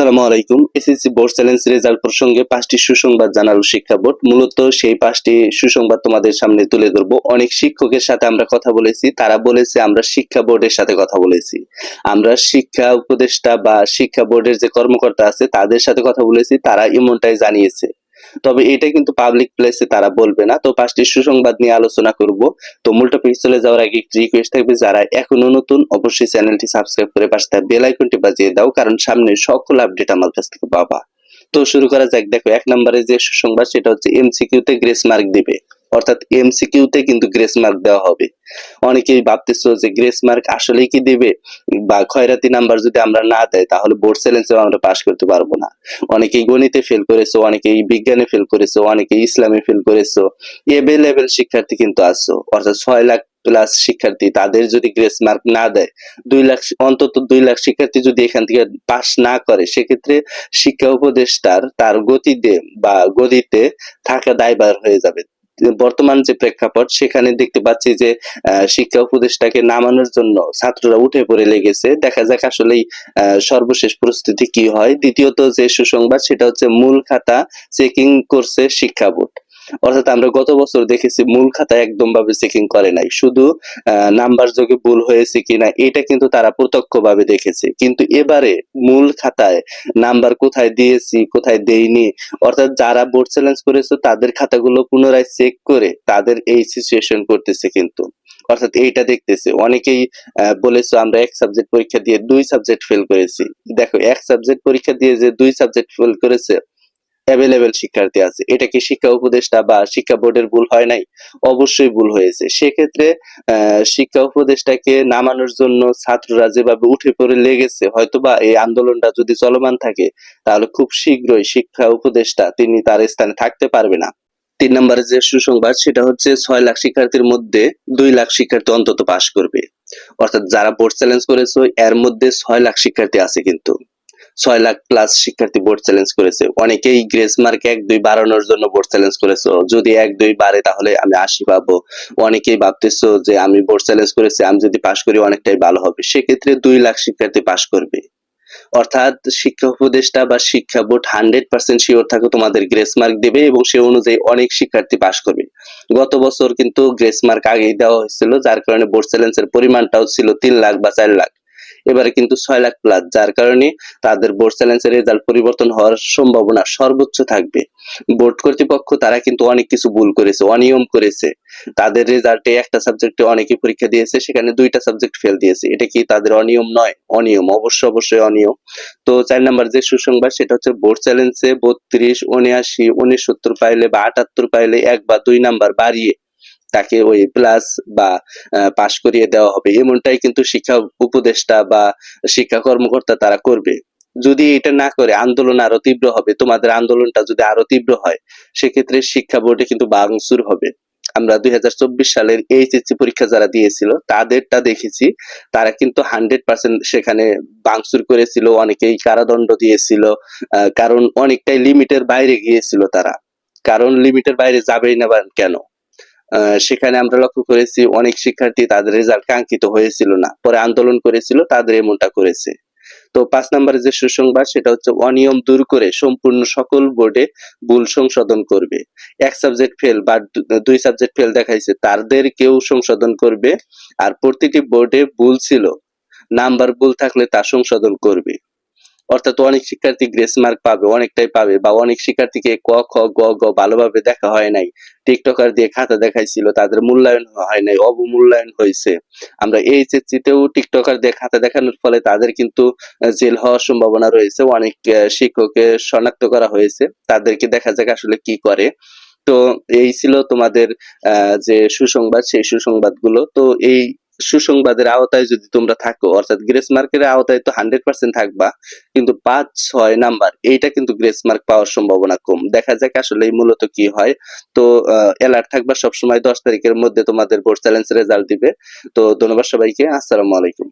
আসসালামু আলাইকুম। SSC board challenge result প্রসঙ্গে পাঁচটি সুসংবাদ জানালো শিক্ষা বোর্ড। মূলত সেই পাঁচটি সুসংবাদ তোমাদের সামনে তুলে ধরবো। অনেক শিক্ষকের সাথে আমরা কথা বলেছি, তারা বলেছে আমরা শিক্ষা বোর্ডের সাথে কথা বলেছি। আমরা শিক্ষা উপদেষ্টা বা শিক্ষা বোর্ডের যে কর্মকর্তা আছে, তাদের সাথে কথা বলেছি, তারা এমনটাই জানিয়েছে। তবে এটা কিন্তু পাবলিক প্লেসে তারা বলবে না। তো পাঁচটি সুসংবাদ নিয়ে আলোচনা করব। তো মূল টপিক চলে যাওয়ার আগে একটি রিকোয়েস্ট থাকবে, যারা এখনও নতুন, অবশ্যই চ্যানেলটি সাবস্ক্রাইব করে পাশে বেল আইকনটি বাজিয়ে দাও, কারণ সামনে সকল আপডেট আমার কাছ থেকে পাবা। তো শুরু করা যাক। দেখো, এক নম্বরে যে সুসংবাদ, সেটা হচ্ছে এমসিকিউ তে গ্রেস মার্ক দিবে। অর্থাৎ এমসিকিউ তে কিন্তু গ্রেস মার্ক দেওয়া হবে। অনেকেই ভাবতেছো যে গ্রেস মার্ক আসলেই কি দিবে? বা খয়রাতি নাম্বার যদি আমরা না দেয়, তাহলে বোর্ড চ্যালেঞ্জেও আমরা পাশ করতে পারব না। অনেকেই গণিতে ফেল করেছ, অনেকেই বিজ্ঞানে ফেল করেছ, অনেকেই ইসলামে ফেল করেছ। এভেলেবেল শিক্ষার্থী কিন্তু আছো। অর্থাৎ ছয় লাখ প্লাস শিক্ষার্থী তাদের যদি গ্রেস মার্ক না দেয়, দুই লাখ অন্তত দুই লাখ শিক্ষার্থী যদি এখান থেকে পাস না করে, সেক্ষেত্রে শিক্ষা উপদেষ্টার তার গতিতে বা গতিতে থাকা দায়বার হয়ে যাবে। বর্তমান যে প্রেক্ষাপট, সেখানে দেখতে পাচ্ছি যে শিক্ষা উপদেষ্টাকে নামানোর জন্য ছাত্ররা উঠে পড়ে লেগেছে। দেখা যাক আসলেই সর্বশেষ পরিস্থিতি কি হয়। দ্বিতীয়ত যে সুসংবাদ, সেটা হচ্ছে মূল খাতা চেকিং করছে শিক্ষা বোর্ড। অর্থাৎ আমরা গত বছর দেখেছি মূল খাতা একদম ভাবে চেকিং করে নাই। শুধু নাম্বার যোগে ভুল হয়েছে কিনা, এটা কিন্তু তারা প্রত্যক্ষ ভাবে দেখেছে। কিন্তু এবারে মূল খাতায় নাম্বার কোথায় দিয়েছি, কোথায় দেইনি, অর্থাৎ যারা বোর্ড চ্যালেঞ্জ করেছে, তাদের খাতাগুলো পুনরায় চেক করে তাদের এই সিচুয়েশন করতেছে কিন্তু। অর্থাৎ এইটা দেখতেছে। অনেকেই বলেছ আমরা এক সাবজেক্ট পরীক্ষা দিয়ে দুই সাবজেক্ট ফেল করেছি। দেখো, এক সাবজেক্ট পরীক্ষা দিয়ে যে দুই সাবজেক্ট ফেল করেছে অ্যাভেলেবেল শিক্ষার্থী আছে। এটা কি শিক্ষা উপদেষ্টা বা শিক্ষা বোর্ডের ভুল হয় নাই? অবশ্যই ভুল হয়েছে। সেক্ষেত্রে শিক্ষা উপদেষ্টাকে নামানোর জন্য ছাত্ররা যেভাবে উঠে পড়ে লেগেছে, হয়তোবা এই আন্দোলনটা যদি চলমান থাকে, তাহলে খুব শীঘ্রই শিক্ষা উপদেষ্টা তিনি তার স্থানে থাকতে পারবে না। তিন নম্বরে যে সুসংবাদ, সেটা হচ্ছে ছয় লাখ শিক্ষার্থীর মধ্যে দুই লাখ শিক্ষার্থী অন্তত পাশ করবে। অর্থাৎ যারা বোর্ড চ্যালেঞ্জ করেছে, এর মধ্যে ছয় লাখ শিক্ষার্থী আছে কিন্তু। ছয় লাখ প্লাস শিক্ষার্থী বোর্ড চ্যালেঞ্জ করেছে। অনেকেই গ্রেস মার্ক এক, দুই বাড়ানোর জন্য বোর্ড চ্যালেঞ্জ করেছে। যদি এক, দুই বাড়ে তাহলে আমি আশি পাবো। অনেকেই ভাবতেছো যে আমি বোর্ড চ্যালেঞ্জ করেছি, আমি যদি পাশ করি অনেকটাই ভালো হবে। সেক্ষেত্রে দুই লাখ শিক্ষার্থী পাশ করবে। অর্থাৎ শিক্ষা উপদেষ্টা বা শিক্ষা বোর্ড হান্ড্রেড পার্সেন্ট শিওর থাকে তোমাদের গ্রেস মার্ক দেবে এবং সে অনুযায়ী অনেক শিক্ষার্থী পাশ করবে। গত বছর কিন্তু গ্রেস মার্ক আগেই দেওয়া হয়েছিল, যার কারণে বোর্ড চ্যালেঞ্জের পরিমাণটাও ছিল তিন লাখ বা চার লাখ। এবারে কিন্তু ছয় লাখ প্লাস যার কারণে তাদের বোর্ড চ্যালেঞ্জের রেজাল্ট পরিবর্তন হওয়ার সম্ভাবনা সর্বোচ্চ থাকবে। বোর্ড কর্তৃপক্ষ, তারা কিন্তু অনেক কিছু ভুল করেছে, অনিয়ম করেছে। তাদের রেজাল্টে একটা সাবজেক্টে অনেকে পরীক্ষা দিয়েছে, সেখানে দুইটা সাবজেক্ট ফেল দিয়েছে। এটা কি তাদের অনিয়ম নয়? অনিয়ম, অবশ্য অবশ্যই অনিয়ম। তো চার নাম্বার যে সুসংবাদ, সেটা হচ্ছে বোর্ড চ্যালেঞ্জে বত্রিশ, উনআশি উনিশসত্তর পাইলে বা আটাত্তর পাইলে এক বা দুই নাম্বার বাড়িয়ে তাকে ওই প্লাস বা পাশ করিয়ে দেওয়া হবে। এমনটাই কিন্তু শিক্ষা উপদেষ্টা বা শিক্ষা কর্মকর্তা তারা করবে। যদি এটা না করে, আন্দোলন আরও তীব্র হবে, তোমাদের আন্দোলনটা যদি আরও তীব্র হয়, সেক্ষেত্রে শিক্ষা বোর্ডে কিন্তু বাংসুর হবে। আমরা দুই হাজার চব্বিশ সালের এইচএসসি পরীক্ষা যারা দিয়েছিল, তাদেরটা দেখেছি, তারা কিন্তু হান্ড্রেড পার্সেন্ট সেখানে বাংসুর করেছিল, অনেকেই কারাদণ্ড দিয়েছিল কারণ অনেকটাই লিমিটের বাইরে গিয়েছিল তারা। কারণ লিমিটের বাইরে যাবেই না কেন? সেখানে আমরা লক্ষ্য করেছি অনেক শিক্ষার্থী তাদের রেজাল্ট কাঙ্ক্ষিত হয়েছিল না। পরে আন্দোলন করেছিল, তাদের এমনটা করেছে। তো পাঁচ নম্বরে যে সুসংবাদ, সেটা হচ্ছে অনিয়ম দূর করে সম্পূর্ণ সকল বোর্ডে ভুল সংশোধন করবে। এক সাবজেক্ট ফেল বা দুই সাবজেক্ট ফেল দেখাইছে, তাদের কেউ সংশোধন করবে। আর প্রতিটি বোর্ডে ভুল ছিল, নাম্বার ভুল থাকলে তা সংশোধন করবে। অর্থাৎ অনেক শিক্ষার্থী গ্রেস মার্ক পাবে, অনেকটাই পাবে, বা অনেক শিক্ষার্থীকে ক, খ, গ গ ভালোভাবে দেখা হয় নাই। টিকটকার দিয়ে খাতা দেখাইছিল, তাদের মূল্যায়ন হয় নাই, অবমূল্যায়ন হয়েছে। আমরা এইচএসসি তেও টিকটকার দিয়ে খাতা দেখানোর ফলে তাদের কিন্তু জেল হওয়ার সম্ভাবনা রয়েছে। অনেক শিক্ষককে শনাক্ত করা হয়েছে। তাদেরকে দেখা যাক আসলে কি করে। তো এই ছিল তোমাদের যে সুসংবাদ, সেই সুসংবাদগুলো। তো এই সুসংবাদের আওতায় যদি তোমরা থাকো, অর্থাৎ গ্রেস মার্কের আওতায় তো হান্ড্রেড পার্সেন্ট থাকবা, কিন্তু পাঁচ, ছয় নাম্বার, এইটা কিন্তু গ্রেস মার্ক পাওয়ার সম্ভাবনা কম। দেখা যাক আসলে এই মূলত কি হয়। তো অ্যালার্ট থাকবা সবসময় দশ তারিখের মধ্যে তোমাদের বোর্ড চ্যালেঞ্জ রেজাল্ট দিবে। তো, ধন্যবাদ সবাইকে। আসসালামু আলাইকুম।